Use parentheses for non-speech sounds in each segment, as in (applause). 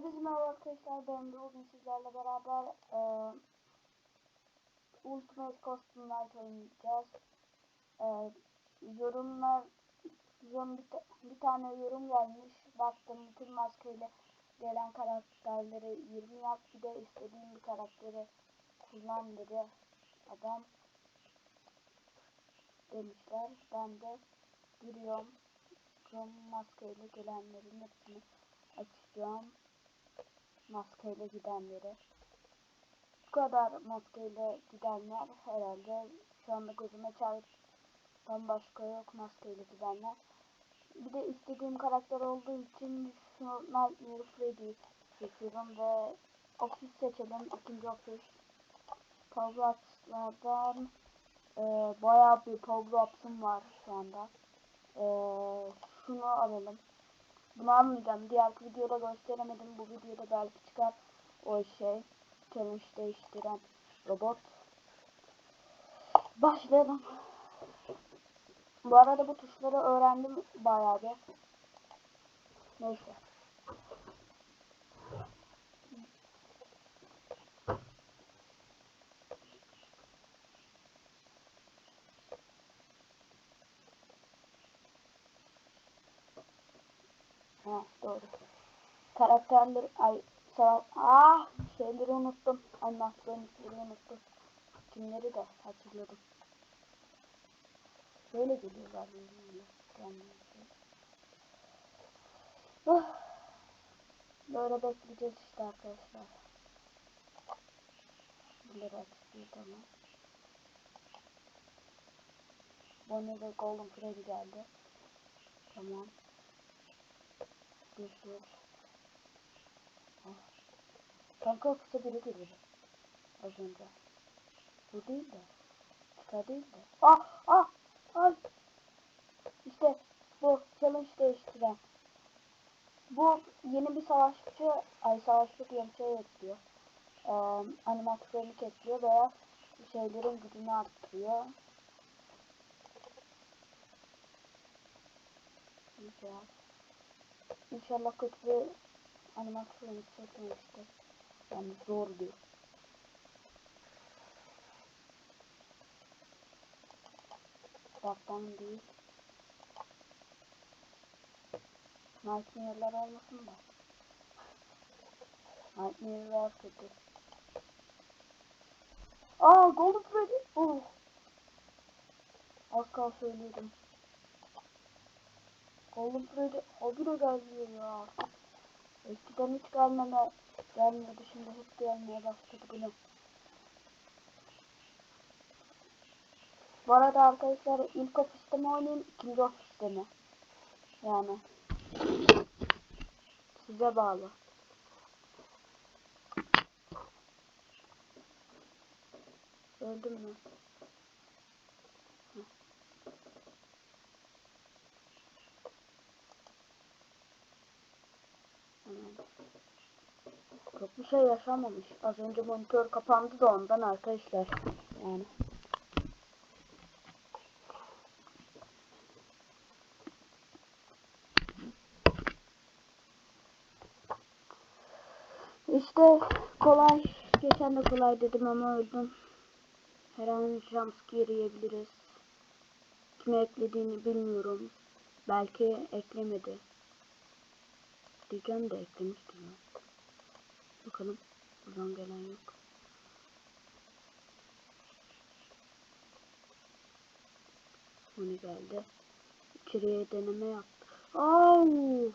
Hepinize merhaba arkadaşlar ben de bugün sizlerle beraber e, Ultimate Custom Night oynayacağız. E, yorumlar yorum bir, ta- bir tane yorum gelmiş. Baktım bütün maskeyle gelen karakterleri 20 yap bir de istediğim bir karakteri kullan dedi adam demişler. Ben de giriyorum. Chrome maskeyle gelenlerin hepsini açacağım maskeyle gidenleri. Bu kadar maskeyle gidenler herhalde şu anda gözüme çarpan başka yok maskeyle gidenler. Bir de istediğim karakter olduğu için Nightmare Freddy seçiyorum ve ofis seçelim. ikinci ofis. Power Ups'lardan e, bayağı bir Power Ups'ım var şu anda. E, şunu alalım. Bunu almayacağım. Diğer videoda gösteremedim. Bu videoda belki çıkar o şey. Challenge değiştiren robot. Başlayalım. Bu arada bu tuşları öğrendim bayağı bir. Neyse. Ha doğru. Karakterler ay sağ ah şeyleri unuttum. Animasyonları unuttum. Kimleri de hatırladım. Böyle geliyorlar. Kendisi. Oh. Böyle bekleyeceğiz işte arkadaşlar. Bunları açıklıyor tamam. Bonnie ve Golden Freddy geldi. Tamam. Dur. Ah. Kanka kısa biri geliyor. Az önce. Bu değil de. Çıkar değil de. Ah ah ay. İşte bu challenge değiştiren. Bu yeni bir savaşçı, ay savaşçı diyorum şey ekliyor. Ee, animatronik ekliyor veya şeylerin gücünü arttırıyor. Güzel. İnşallah kötü bir animatronik çekmemiştir. Yani zor diyor. Uzaktan değil. Nightmare'lar olmasın da. Nightmare'lar kötü. Aa Golden Freddy. Oh. Az kalsın söylüyordum. Golden Freddy habire gelmiyor ya. Eskiden hiç gelmeme gelmiyordu şimdi hep gelmeye başladı bu ne? Bu arada arkadaşlar ilk ofiste mi oynayayım ikinci ofiste mi? Yani size bağlı. Öldüm mü? Hı. Hemen. Çok bir şey yaşamamış. Az önce monitör kapandı da ondan arkadaşlar. Yani. İşte kolay. Geçen de kolay dedim ama öldüm. Her an jumpscare yiyebiliriz. Kime eklediğini bilmiyorum. Belki eklemedi. Diyeceğim de eklemiştir ya. Bakalım. Buradan gelen yok. Onu geldi. İçeriye deneme yaptı. Au!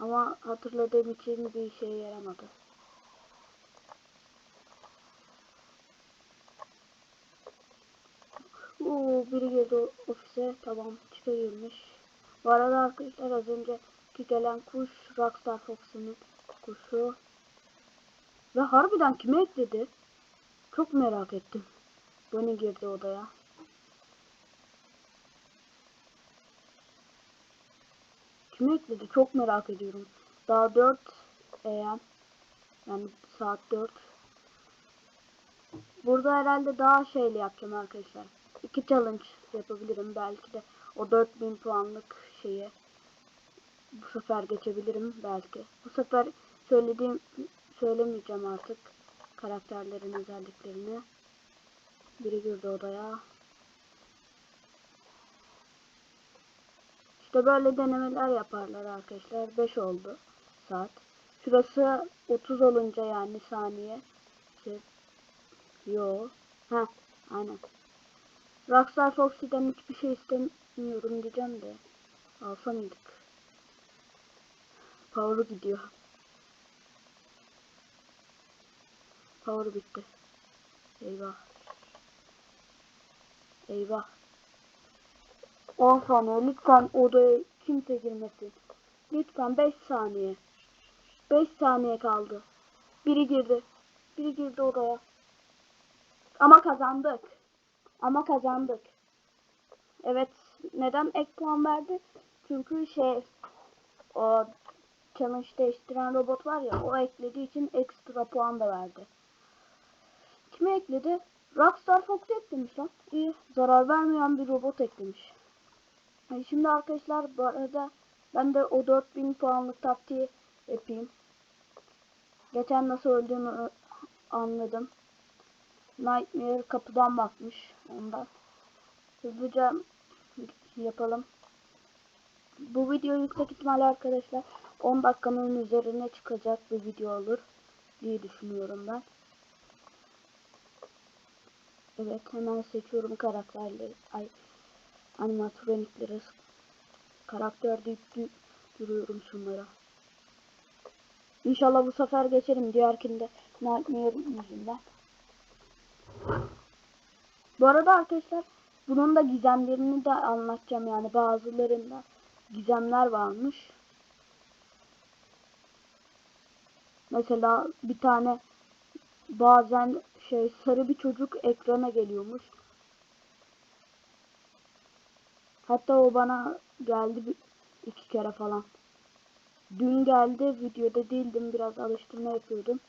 Ama hatırladığım için bir işe yaramadı. Oo, biri girdi ofise. Tamam çıkıyormuş. Bu arada arkadaşlar az önceki gelen kuş Rockstar Fox'un kuşu. Ve harbiden kime ekledi? Çok merak ettim. Bonnie girdi odaya. Kime ekledi? Çok merak ediyorum. Daha 4 AM. Yani saat 4. Burada herhalde daha şeyle yapacağım arkadaşlar. İki challenge yapabilirim belki de. O 4000 puanlık şeyi bu sefer geçebilirim belki. Bu sefer söylediğim söylemeyeceğim artık karakterlerin özelliklerini. Biri girdi odaya. İşte böyle denemeler yaparlar arkadaşlar. 5 oldu saat. Şurası 30 olunca yani saniye. Şey, yo. Ha, aynen. Rockstar Foxy'den hiçbir şey istemiyorum diyeceğim de. Alsa mıydık? Power'ı gidiyor. Power bitti. Eyvah. Eyvah. 10 saniye lütfen odaya kimse girmesin. Lütfen 5 saniye. 5 saniye kaldı. Biri girdi. Biri girdi odaya. Ama kazandık. Ama kazandık. Evet. Neden ek puan verdi? Çünkü şey o challenge değiştiren robot var ya o eklediği için ekstra puan da verdi. Kime ekledi? Rockstar Fox eklemiş lan. İyi. Zarar vermeyen bir robot eklemiş. Yani şimdi arkadaşlar bu arada ben de o 4000 puanlık taktiği yapayım. Geçen nasıl öldüğümü anladım. Nightmare kapıdan bakmış. Ondan. Hızlıca yapalım. Bu video yüksek ihtimalle arkadaşlar 10 dakikanın üzerine çıkacak bir video olur diye düşünüyorum ben. Evet hemen seçiyorum karakterleri. Ay animatronikleri. Karakter deyip du duruyorum şunlara. İnşallah bu sefer geçerim diğerkinde Nightmare yüzünden. Bu arada arkadaşlar bunun da gizemlerini de anlatacağım yani bazılarında gizemler varmış. Mesela bir tane bazen şey sarı bir çocuk ekrana geliyormuş. Hatta o bana geldi iki kere falan. Dün geldi videoda değildim biraz alıştırma yapıyordum.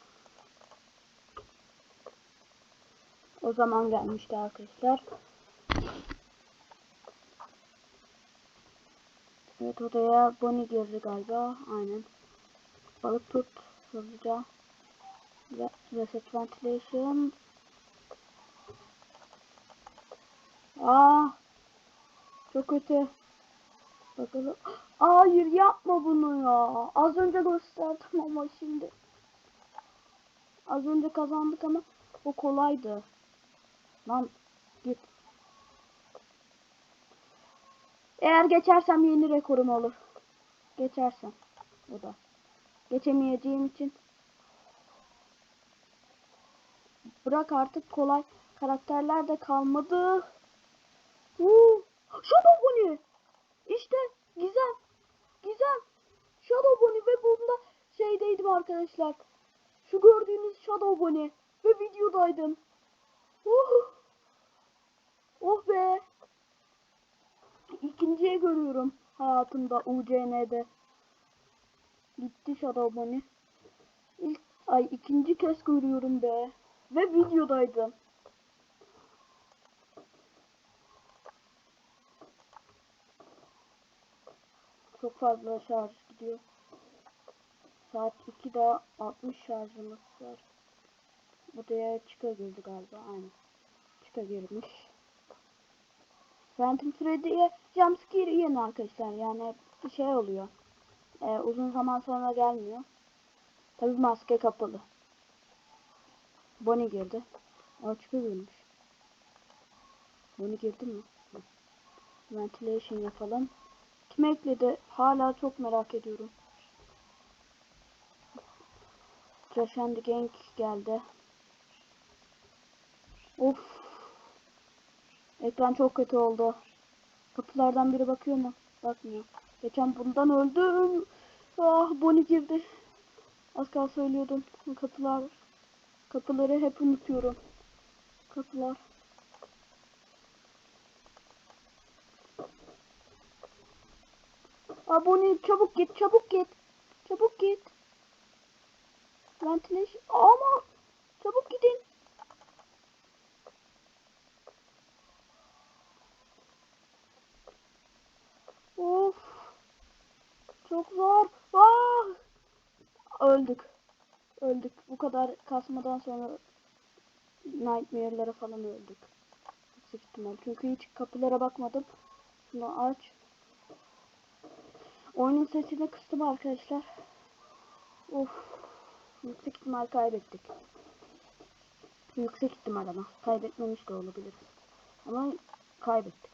O zaman gelmişti arkadaşlar. Evet odaya Bonnie girdi galiba. Aynen. Balık tut hızlıca. Ve reset ventilation. Aa, çok kötü. Bakalım. Hayır yapma bunu ya. Az önce gösterdim ama şimdi. Az önce kazandık ama o kolaydı. Lan git. Eğer geçersem yeni rekorum olur. Geçersem. O da. Geçemeyeceğim için. Bırak artık kolay karakterler de kalmadı. Uuu. Shadow Bunny. İşte Gizem. Gizem. Shadow Bunny ve bunda şeydeydim arkadaşlar. Şu gördüğünüz Shadow Bunny. Ve videodaydım. Oh. Oh be. İkinciye görüyorum hayatımda UCN'de. Gitti Shadow Bunny. İlk, ay ikinci kez görüyorum be. Ve videodaydım. Çok fazla şarj gidiyor. Saat 2'de 60 şarjımız var. Odaya çıka girdi galiba. Aynen. Çıka girmiş. Phantom Freddy'ye jumpscare yiyen arkadaşlar. Yani şey oluyor. E, uzun zaman sonra gelmiyor. Tabi maske kapalı. Bonnie girdi. O çıka girmiş. Bonnie girdi mi? Ventilation yapalım. Kim ekledi? Hala çok merak ediyorum. Josh and Gang geldi. Of. Ekran çok kötü oldu. Kapılardan biri bakıyor mu? Bakmıyor. Geçen bundan öldüm. Ah Bonnie girdi. Az kalsın söylüyordum. Kapılar. Kapıları hep unutuyorum. Kapılar. Abone çabuk git çabuk git. Çabuk git. Ventilation ama çabuk gidin. Of. Çok zor. Ah. Öldük. Öldük. Bu kadar kasmadan sonra Nightmare'lere falan öldük. Çünkü hiç kapılara bakmadım. Şunu aç. Oyunun sesini kıstım arkadaşlar. Of. Yüksek ihtimal kaybettik. Yüksek ihtimal ama. Kaybetmemiş de olabilir. Ama kaybettik.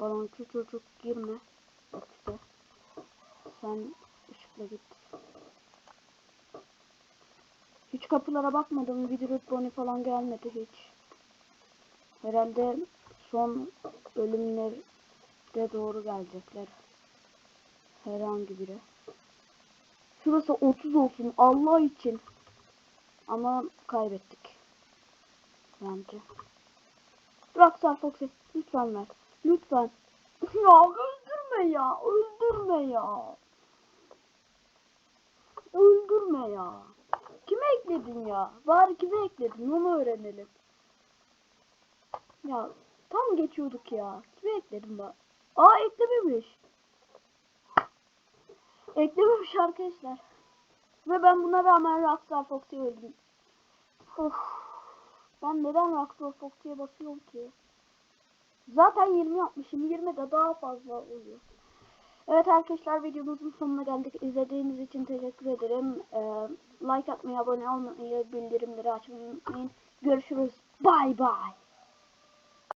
Baloncu çocuk girme. Bak işte. Sen ışıkla git. Hiç kapılara bakmadım. Vidrut Bonnie falan gelmedi hiç. Herhalde son ölümlere doğru gelecekler. Herhangi biri. Şurası 30 olsun Allah için. Ama kaybettik. Bence. Rockstar Foxy lütfen ver. Lütfen. (laughs) Ya öldürme ya. Öldürme ya. Öldürme ya. Kime ekledin ya? Bari kime ekledin onu öğrenelim. Ya tam geçiyorduk ya. Kime ekledim bak. Aa eklememiş. Eklememiş arkadaşlar. Ve ben buna rağmen Rockstar Fox'u öldüm. Of. Ben neden Rockstar Fox'uya basıyorum ki? Zaten 20 yapmışım. 20 de daha fazla oluyor. Evet arkadaşlar videomuzun sonuna geldik. İzlediğiniz için teşekkür ederim. Ee, like atmayı, abone olmayı, bildirimleri açmayı unutmayın. Görüşürüz. Bye bye.